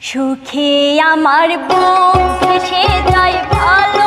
সুখে আমার বুক সে তাই ভালো।